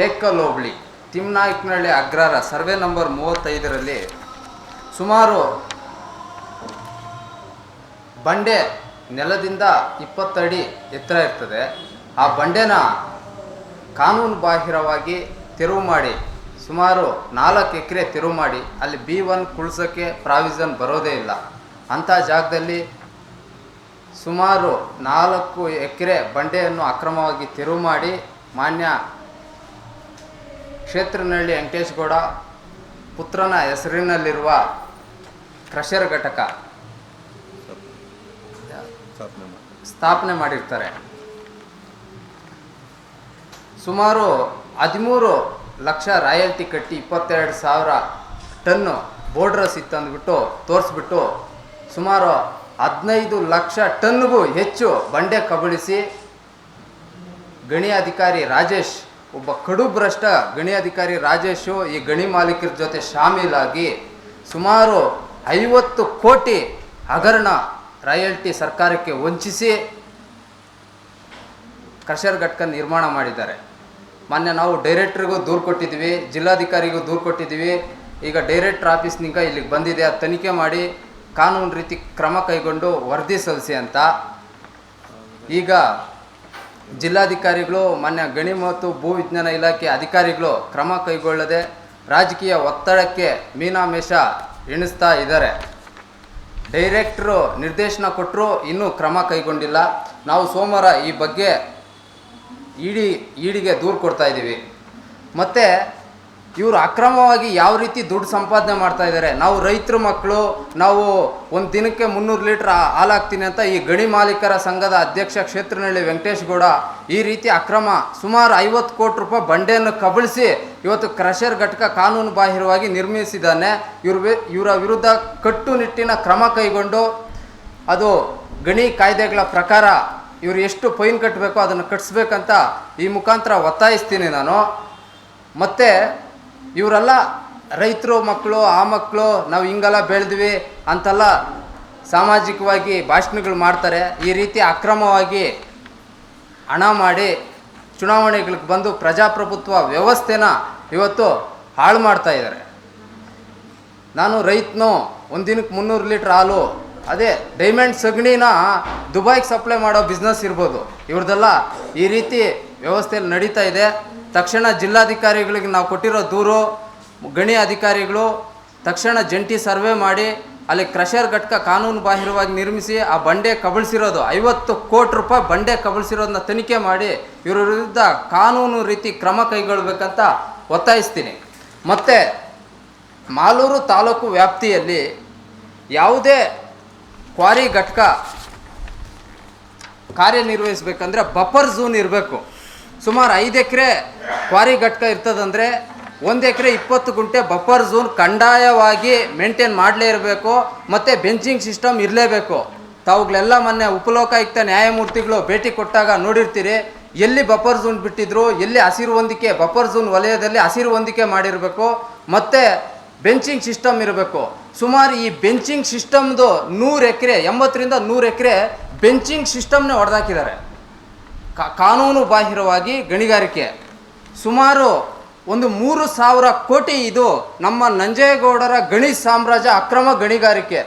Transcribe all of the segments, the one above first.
Tekal ಲೋಬ್ಳಿ ತಿಮ್ನಾಯ್ಕನಹಳ್ಳಿ Agrahara survey number ಮೂವತ್ತೈದರಲ್ಲಿ ಸುಮಾರು ಬಂಡೆ ನೆಲದಿಂದ ಇಪ್ಪತ್ತಡಿ ಎತ್ತರ ಇರ್ತದೆ. ಆ ಬಂಡೆನ ಕಾನೂನು ಬಾಹಿರವಾಗಿ ತೆರವು ಮಾಡಿ, ಸುಮಾರು ನಾಲ್ಕು ಎಕರೆ ತೆರವು ಮಾಡಿ, ಅಲ್ಲಿ ಬಿ ಒನ್ ಕುಳ್ಸೋಕ್ಕೆ ಪ್ರಾವಿಷನ್ ಬರೋದೇ ಇಲ್ಲ. ಅಂಥ ಜಾಗದಲ್ಲಿ ಸುಮಾರು ನಾಲ್ಕು ಎಕರೆ ಬಂಡೆಯನ್ನು ಅಕ್ರಮವಾಗಿ ತೆರವು ಮಾಡಿ, ಮಾನ್ಯ ಕ್ಷೇತ್ರನಹಳ್ಳಿ ವೆಂಕಟೇಶ್ಗೌಡ ಪುತ್ರನ ಹೆಸರಿನಲ್ಲಿರುವ ಕ್ರಷರ್ ಘಟಕ ಸ್ಥಾಪನೆ ಮಾಡಿರ್ತಾರೆ. ಸುಮಾರು ಹದಿಮೂರು ಲಕ್ಷ ರಾಯಲ್ಟಿ ಕಟ್ಟಿ ಇಪ್ಪತ್ತೆರಡು ಸಾವಿರ ಟನ್ನು ಬೋರ್ಡ್ರಸ್ ಇತ್ತಂದ್ಬಿಟ್ಟು ತೋರಿಸ್ಬಿಟ್ಟು ಸುಮಾರು ಹದಿನೈದು ಲಕ್ಷ ಟನ್ಗೂ ಹೆಚ್ಚು ಬಂಡೆ ಕಬಳಿಸಿ ಗಣಿ ಅಧಿಕಾರಿ ರಾಜೇಶ್ ಒಬ್ಬ ಕಡು ಭ್ರಷ್ಟ ಗಣಿ ಅಧಿಕಾರಿ ರಾಜೇಶು ಈ ಗಣಿ ಮಾಲೀಕರ ಜೊತೆ ಶಾಮೀಲಾಗಿ ಸುಮಾರು ಐವತ್ತು ಕೋಟಿ ಹಗರಣ ರಾಯಲ್ಟಿ ಸರ್ಕಾರಕ್ಕೆ ವಂಚಿಸಿ ಕ್ರಷರ್ ಘಟಕ ನಿರ್ಮಾಣ ಮಾಡಿದ್ದಾರೆ. ಮೊನ್ನೆ ನಾವು ಡೈರೆಕ್ಟ್ರಿಗೂ ದೂರು ಕೊಟ್ಟಿದ್ದೀವಿ, ಜಿಲ್ಲಾಧಿಕಾರಿಗೂ ದೂರು ಕೊಟ್ಟಿದ್ದೀವಿ. ಈಗ ಡೈರೆಕ್ಟ್ರ್ ಆಫೀಸ್ನಿಂದ ಇಲ್ಲಿಗೆ ಬಂದಿದೆ, ಅದು ತನಿಖೆ ಮಾಡಿ ಕಾನೂನು ರೀತಿ ಕ್ರಮ ಕೈಗೊಂಡು ವರದಿ ಸಲ್ಲಿಸಿ ಅಂತ. ಈಗ ಜಿಲ್ಲಾಧಿಕಾರಿಗಳು, ಮಾನ್ಯ ಗಣಿ ಮತ್ತು ಭೂ ವಿಜ್ಞಾನ ಇಲಾಖೆ ಅಧಿಕಾರಿಗಳು ಕ್ರಮ ಕೈಗೊಳ್ಳದೆ ರಾಜಕೀಯ ಒತ್ತಡಕ್ಕೆ ಮೀನಾಮೇಷ ಎಣಿಸ್ತಾ ಇದ್ದಾರೆ. ಡೈರೆಕ್ಟ್ರು ನಿರ್ದೇಶನ ಕೊಟ್ಟರು ಇನ್ನೂ ಕ್ರಮ ಕೈಗೊಂಡಿಲ್ಲ. ನಾವು ಸೋಮವಾರ ಈ ಬಗ್ಗೆ ಇಡಿ ಇಡಿಗೆ ದೂರು ಕೊಡ್ತಾ ಇದ್ದೀವಿ. ಮತ್ತು ಇವರು ಅಕ್ರಮವಾಗಿ ಯಾವ ರೀತಿ ದುಡ್ಡು ಸಂಪಾದನೆ ಮಾಡ್ತಾ ಇದ್ದಾರೆ ನಾವು ರೈತರ ಮಕ್ಕಳು ನಾವು ಒಂದು ದಿನಕ್ಕೆ ಮುನ್ನೂರು ಲೀಟ್ರ್ ಹಾಲು ಹಾಕ್ತೀನಿ ಅಂತ ಈ ಗಣಿ ಮಾಲೀಕರ ಸಂಘದ ಅಧ್ಯಕ್ಷ ಕ್ಷೇತ್ರನಹಳ್ಳಿ ವೆಂಕಟೇಶ್ ಗೌಡ ಈ ರೀತಿ ಅಕ್ರಮ ಸುಮಾರು ಐವತ್ತು ಕೋಟಿ ರೂಪಾಯಿ ಬಂಡೆಯನ್ನು ಕಬಳಿಸಿ ಇವತ್ತು ಕ್ರಷರ್ ಘಟಕ ಕಾನೂನು ಬಾಹಿರವಾಗಿ ನಿರ್ಮಿಸಿದ್ದಾನೆ. ಇವ್ರ ಇವರ ವಿರುದ್ಧ ಕಟ್ಟುನಿಟ್ಟಿನ ಕ್ರಮ ಕೈಗೊಂಡು ಅದು ಗಣಿ ಕಾಯ್ದೆಗಳ ಪ್ರಕಾರ ಇವರು ಎಷ್ಟು ಫೈನ್ ಕಟ್ಟಬೇಕೋ ಅದನ್ನು ಕಟ್ಟಿಸ್ಬೇಕಂತ ಈ ಮುಖಾಂತರ ಒತ್ತಾಯಿಸ್ತೀನಿ ನಾನು. ಮತ್ತು ಇವರೆಲ್ಲ ರೈತರು ಮಕ್ಕಳು, ಆ ಮಕ್ಕಳು, ನಾವು ಹಿಂಗೆಲ್ಲ ಬೆಳೆದ್ವಿ ಅಂತೆಲ್ಲ ಸಾಮಾಜಿಕವಾಗಿ ಭಾಷಣಗಳು ಮಾಡ್ತಾರೆ. ಈ ರೀತಿ ಅಕ್ರಮವಾಗಿ ಹಣ ಮಾಡಿ ಚುನಾವಣೆಗಳಿಗೆ ಬಂದು ಪ್ರಜಾಪ್ರಭುತ್ವ ವ್ಯವಸ್ಥೆನ ಇವತ್ತು ಹಾಳು ಮಾಡ್ತಾ ಇದ್ದಾರೆ. ನಾನು ರೈತನು ಒಂದಿನಕ್ಕೆ ದಿನಕ್ಕೆ ಮುನ್ನೂರು ಲೀಟ್ರ್ ಹಾಲು, ಅದೇ ಡೈಮಂಡ್ ಸಗಣಿನ ದುಬೈಗೆ ಸಪ್ಲೈ ಮಾಡೋ ಬಿಸ್ನೆಸ್ ಇರ್ಬೋದು. ಇವ್ರದ್ದೆಲ್ಲ ಈ ರೀತಿ ವ್ಯವಸ್ಥೆಯಲ್ಲಿ ನಡೀತಾ ಇದೆ. ತಕ್ಷಣ ಜಿಲ್ಲಾಧಿಕಾರಿಗಳಿಗೆ ನಾವು ಕೊಟ್ಟಿರೋ ದೂರು, ಗಣಿ ಅಧಿಕಾರಿಗಳು ತಕ್ಷಣ ಜಂಟಿ ಸರ್ವೆ ಮಾಡಿ, ಅಲ್ಲಿ ಕ್ರಷರ್ ಘಟಕ ಕಾನೂನು ಬಾಹಿರವಾಗಿ ನಿರ್ಮಿಸಿ ಆ ಬಂಡೆ ಕಬಳಿಸಿರೋದು, ಐವತ್ತು ಕೋಟಿ ರೂಪಾಯಿ ಬಂಡೆ ಕಬಳಿಸಿರೋದನ್ನ ತನಿಖೆ ಮಾಡಿ ಇವರ ವಿರುದ್ಧ ಕಾನೂನು ರೀತಿ ಕ್ರಮ ಕೈಗೊಳ್ಳಬೇಕಂತ ಒತ್ತಾಯಿಸ್ತೀನಿ. ಮತ್ತು ಮಾಲೂರು ತಾಲೂಕು ವ್ಯಾಪ್ತಿಯಲ್ಲಿ ಯಾವುದೇ ಕ್ವಾರಿ ಘಟಕ ಕಾರ್ಯನಿರ್ವಹಿಸಬೇಕಂದ್ರೆ ಬಫರ್ ಝೋನ್ ಇರಬೇಕು. ಸುಮಾರು ಐದು ಎಕರೆ ಕ್ವಾರಿ ಘಟಕ ಇರ್ತದಂದರೆ ಒಂದು ಎಕರೆ ಇಪ್ಪತ್ತು ಗುಂಟೆ ಬಫರ್ ಝೋನ್ ಕಡ್ಡಾಯವಾಗಿ ಮೇಂಟೈನ್ ಮಾಡಲೇ ಇರಬೇಕು, ಮತ್ತು ಬೆಂಚಿಂಗ್ ಸಿಸ್ಟಮ್ ಇರಲೇಬೇಕು. ತಾವುಗಳೆಲ್ಲ ಮೊನ್ನೆ ಉಪಲೋಕಾಯುಕ್ತ ನ್ಯಾಯಮೂರ್ತಿಗಳು ಭೇಟಿ ಕೊಟ್ಟಾಗ ನೋಡಿರ್ತೀರಿ, ಎಲ್ಲಿ ಬಫರ್ ಝೋನ್ ಬಿಟ್ಟಿದ್ರು, ಎಲ್ಲಿ ಹಸಿರು ಹೊಂದಿಕೆ ಬಫರ್ ಝೋನ್ ವಲಯದಲ್ಲಿ ಹಸಿರು ಹೊಂದಿಕೆ ಮಾಡಿರಬೇಕು, ಮತ್ತು ಬೆಂಚಿಂಗ್ ಸಿಸ್ಟಮ್ ಇರಬೇಕು. ಸುಮಾರು ಈ ಬೆಂಚಿಂಗ್ ಸಿಸ್ಟಮ್ದು ನೂರು ಎಕರೆ, ಎಂಬತ್ತರಿಂದ ನೂರು ಎಕರೆ ಬೆಂಚಿಂಗ್ ಸಿಸ್ಟಮ್ನೇ ಹೊಡೆದಾಕಿದ್ದಾರೆ. ಕಾನೂನು ಬಾಹಿರವಾಗಿ ಗಣಿಗಾರಿಕೆ. ಸುಮಾರು ಒಂದು ಮೂರು ಸಾವಿರ ಕೋಟಿ ಇದು ನಮ್ಮ ನಂಜೇಗೌಡರ ಗಣಿ ಸಾಮ್ರಾಜ್ಯ ಅಕ್ರಮ ಗಣಿಗಾರಿಕೆ.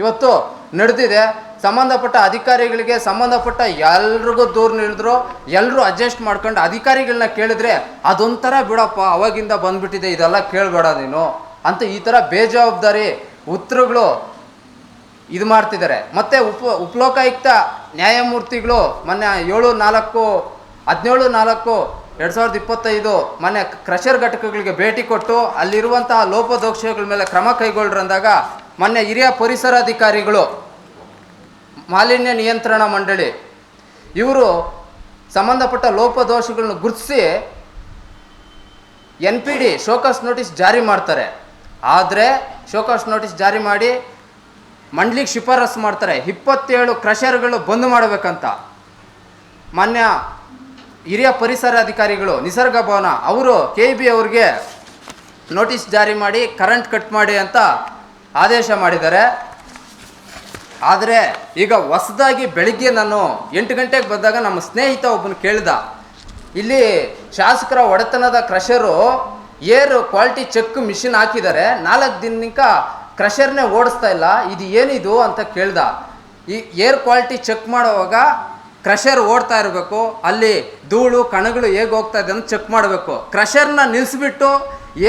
ಇವತ್ತು ನಡೆದಿದೆ. ಸಂಬಂಧಪಟ್ಟ ಅಧಿಕಾರಿಗಳಿಗೆ ಸಂಬಂಧಪಟ್ಟ ಎಲ್ರಿಗೂ ದೂರ ನೀಡಿದ್ರು ಎಲ್ಲರೂ ಅಡ್ಜಸ್ಟ್ ಮಾಡ್ಕೊಂಡು ಅಧಿಕಾರಿಗಳನ್ನ ಕೇಳಿದ್ರೆ ಅದೊಂಥರ ಬಿಡಪ್ಪ, ಅವಾಗಿಂದ ಬಂದ್ಬಿಟ್ಟಿದೆ, ಇದೆಲ್ಲ ಕೇಳಬೇಡ ನೀನು ಅಂತ ಈ ಥರ ಬೇಜವಾಬ್ದಾರಿ ಉತ್ತರಗಳು ಇದು ಮಾಡ್ತಿದ್ದಾರೆ. ಮತ್ತೆ ಉಪ, ಉಪಲೋಕಾಯುಕ್ತ ನ್ಯಾಯಮೂರ್ತಿಗಳು ಮೊನ್ನೆ ಏಳು ನಾಲ್ಕು, ಹದಿನೇಳು ನಾಲ್ಕು, ಎರಡು ಸಾವಿರದ ಇಪ್ಪತ್ತೈದು ಮೊನ್ನೆ ಕ್ರಷರ್ ಘಟಕಗಳಿಗೆ ಭೇಟಿ ಕೊಟ್ಟು ಅಲ್ಲಿರುವಂತಹ ಲೋಪದೋಷಗಳ ಮೇಲೆ ಕ್ರಮ ಕೈಗೊಳ್ಳ್ರಂದಾಗ ಮೊನ್ನೆ ಹಿರಿಯ ಪರಿಸರಾಧಿಕಾರಿಗಳು, ಮಾಲಿನ್ಯ ನಿಯಂತ್ರಣ ಮಂಡಳಿ, ಇವರು ಸಂಬಂಧಪಟ್ಟ ಲೋಪದೋಷಗಳನ್ನು ಗುರುತಿಸಿ N P D show cause notice ಜಾರಿ ಮಾಡ್ತಾರೆ. ಆದರೆ ಶೋಕಾಸ್ ನೋಟಿಸ್ ಜಾರಿ ಮಾಡಿ ಮಂಡ್ಲಿಗೆ ಶಿಫಾರಸು ಮಾಡ್ತಾರೆ. ಇಪ್ಪತ್ತೇಳು ಕ್ರಷರ್ಗಳು ಬಂದ್ ಮಾಡಬೇಕಂತ. ಮಾನ್ಯ ಹಿರಿಯ ಪರಿಸರ ಅಧಿಕಾರಿಗಳು ನಿಸರ್ಗ ಭವನ, ಅವರು ಕೆ ಬಿ ಅವ್ರಿಗೆ ನೋಟಿಸ್ ಜಾರಿ ಮಾಡಿ, ಕರೆಂಟ್ ಕಟ್ ಮಾಡಿ ಅಂತ ಆದೇಶ ಮಾಡಿದ್ದಾರೆ. ಆದರೆ ಈಗ ಹೊಸದಾಗಿ ಬೆಳಿಗ್ಗೆ ನಾನು ಎಂಟು ಗಂಟೆಗೆ ಬಂದಾಗ ನಮ್ಮ ಸ್ನೇಹಿತ ಒಬ್ಬನು ಕೇಳಿದ. ಇಲ್ಲಿ ಶಾಸಕರ ಒಡೆತನದ crusher air quality check machine ಹಾಕಿದ್ದಾರೆ. ನಾಲ್ಕು ದಿನಕ್ಕ ಕ್ರಷರ್ನೇ ಓಡಿಸ್ತಾ ಇಲ್ಲ, ಇದು ಏನಿದು ಅಂತ ಕೇಳ್ದ. ಈ ಏರ್ ಕ್ವಾಲಿಟಿ ಚೆಕ್ ಮಾಡುವಾಗ ಕ್ರಷರ್ ಓಡ್ತಾ ಇರಬೇಕು, ಅಲ್ಲಿ ಧೂಳು, ಕಣಗಳು ಹೇಗೆ ಹೋಗ್ತಾ ಇದೆ ಅಂತ ಚೆಕ್ ಮಾಡಬೇಕು. ಕ್ರಷರ್ನ ನಿಲ್ಲಿಸ್ಬಿಟ್ಟು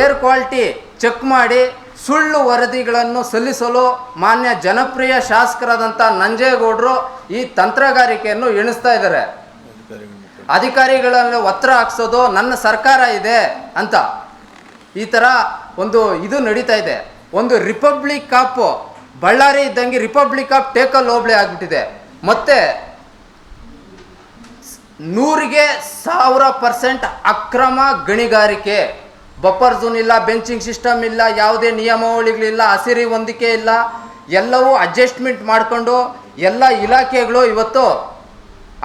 ಏರ್ ಕ್ವಾಲಿಟಿ ಚೆಕ್ ಮಾಡಿ ಸುಳ್ಳು ವರದಿಗಳನ್ನು ಸಲ್ಲಿಸಲು ಮಾನ್ಯ ಜನಪ್ರಿಯ ಶಾಸಕರಾದಂಥ ನಂಜೇಗೌಡರು ಈ ತಂತ್ರಗಾರಿಕೆಯನ್ನು ಎಣಿಸ್ತಾ ಇದ್ದಾರೆ. ಅಧಿಕಾರಿಗಳನ್ನು ಒತ್ತರ ಹಾಕ್ಸೋದು ನನ್ನ ಸರ್ಕಾರ ಇದೆ ಅಂತ ಈ ಥರ ಒಂದು ಇದು ನಡೀತಾ ಇದೆ. ಒಂದು ರಿಪಬ್ಲಿಕ್ ಆಫ್ ಬಳ್ಳಾರಿ ಇದ್ದಂಗೆ ರಿಪಬ್ಲಿಕ್ ಆಫ್ ಟೇಕಲ್ ಹೋಬಳಿ ಆಗಿಬಿಟ್ಟಿದೆ. ಮತ್ತೆ ನೂರಿಗೆ ಸಾವಿರ ಪರ್ಸೆಂಟ್ ಅಕ್ರಮ ಗಣಿಗಾರಿಕೆ. ಬಫರ್ ಝೋನ್ ಇಲ್ಲ, ಬೆಂಚಿಂಗ್ ಸಿಸ್ಟಮ್ ಇಲ್ಲ, ಯಾವುದೇ ನಿಯಮಾವಳಿಗಳಿಲ್ಲ, ಹಸಿರಿ ಹೊಂದಿಕೆ ಇಲ್ಲ, ಎಲ್ಲವೂ ಅಡ್ಜಸ್ಟ್ಮೆಂಟ್ ಮಾಡಿಕೊಂಡು ಎಲ್ಲ ಇಲಾಖೆಗಳು ಇವತ್ತು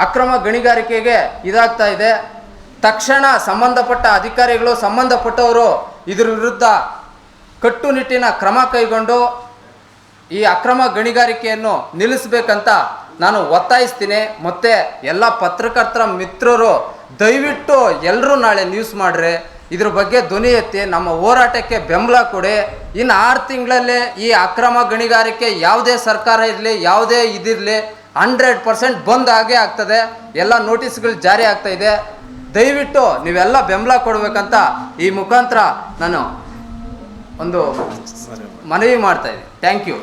ಅಕ್ರಮ ಗಣಿಗಾರಿಕೆಗೆ ಇದಾಗ್ತಾ ಇದೆ. ತಕ್ಷಣ ಸಂಬಂಧಪಟ್ಟ ಅಧಿಕಾರಿಗಳು, ಸಂಬಂಧಪಟ್ಟವರು ಇದ್ರ ವಿರುದ್ಧ ಕಟ್ಟುನಿಟ್ಟಿನ ಕ್ರಮ ಕೈಗೊಂಡು ಈ ಅಕ್ರಮ ಗಣಿಗಾರಿಕೆಯನ್ನು ನಿಲ್ಲಿಸಬೇಕಂತ ನಾನು ಒತ್ತಾಯಿಸ್ತೀನಿ. ಮತ್ತು ಎಲ್ಲ ಪತ್ರಕರ್ತರ ಮಿತ್ರರು, ದಯವಿಟ್ಟು ಎಲ್ಲರೂ ನಾಳೆ ನ್ಯೂಸ್ ಮಾಡ್ರಿ. ಇದ್ರ ಬಗ್ಗೆ ಧ್ವನಿ ಎತ್ತಿ, ನಮ್ಮ ಹೋರಾಟಕ್ಕೆ ಬೆಂಬಲ ಕೊಡಿ. ಇನ್ನು ಆರು ತಿಂಗಳಲ್ಲೇ ಈ ಅಕ್ರಮ ಗಣಿಗಾರಿಕೆ ಯಾವುದೇ ಸರ್ಕಾರ ಇರಲಿ, ಯಾವುದೇ ಇದಿರಲಿ ಹಂಡ್ರೆಡ್ ಪರ್ಸೆಂಟ್ ಬಂದ್ ಆಗೇ ಆಗ್ತದೆ. ಎಲ್ಲ ನೋಟಿಸ್ಗಳು ಜಾರಿ ಆಗ್ತಾ ಇದೆ. ದಯವಿಟ್ಟು ನೀವೆಲ್ಲ ಬೆಂಬಲ ಕೊಡಬೇಕಂತ ಈ ಮುಖಾಂತರ ನಾನು ಒಂದು ಮನವಿ ಮಾಡ್ತಾ ಇದೆ ಥ್ಯಾಂಕ್ ಯು